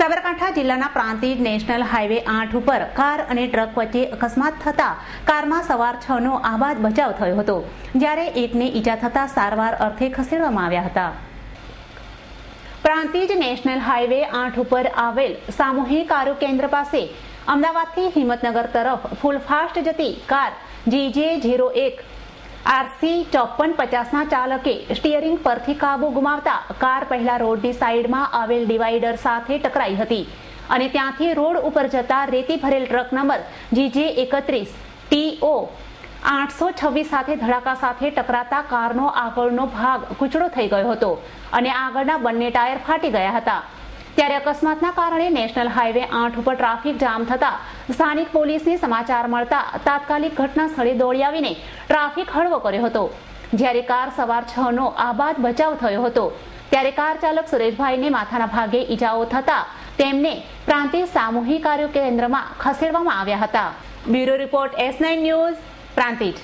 સાબરકાંઠા જિલ્લાના Prantij national highway આઠ ઉપર કાર અને ટ્રક વચ્ચે અકસ્માત થતા કારમાં સવાર છ નો આબાદ બચાવ થયો હતો, જ્યારે એકને ઈજા થતા સારવાર અર્થે ખસેડવામાં આવ્યા હતા. પ્રાંતિજ નેશનલ હાઈવે આઠ ઉપર આવેલ સામૂહિક આરોગ્ય કેન્દ્ર પાસે અમદાવાદથી હિંમતનગર તરફ ફૂલ ફાસ્ટ જતી કાર જીજે ઝીરો એક આરસી ચોપન પચાસના ચાલકે સ્ટીયરિંગ પરથી કાબુ ગુમાવતા કાર પહેલા રોડની સાઈડમાં આવેલ ડિવાઈડર સાથે ટકરાઈ હતી અને ત્યાંથી રોડ ઉપર જતા રેતી ભરેલ ટ્રક નંબર જીજે એકત્રીસ ટીઓ આઠસો છવ્વીસ સાથે ધડાકા સાથે ટકરાતા કારનો આગળનો ભાગ કૂચડો થઈ ગયો હતો અને આગળના બંને ટાયર ફાટી ગયા હતા. ત્યારે અકસ્માતના કારણે નેશનલ હાઈવે આઠ ઉપર ટ્રાફિક જામ થતા સ્થાનિક પોલીસને સમાચાર મળતા તાત્કાલિક ઘટના સ્થળે દોડી આવીને ટ્રાફિક હળવો કર્યો હતો. જ્યારે કાર સવાર છ નો આબાદ બચાવ થયો હતો, ત્યારે કાર ચાલક સુરેશભાઈને માથાના ભાગે ઈજાઓ થતા તેમને પ્રાંતિજ સામૂહિક આરોગ્ય કેન્દ્રમાં ખસેડવામાં આવ્યા હતા. Bureau report S nine news Prantij.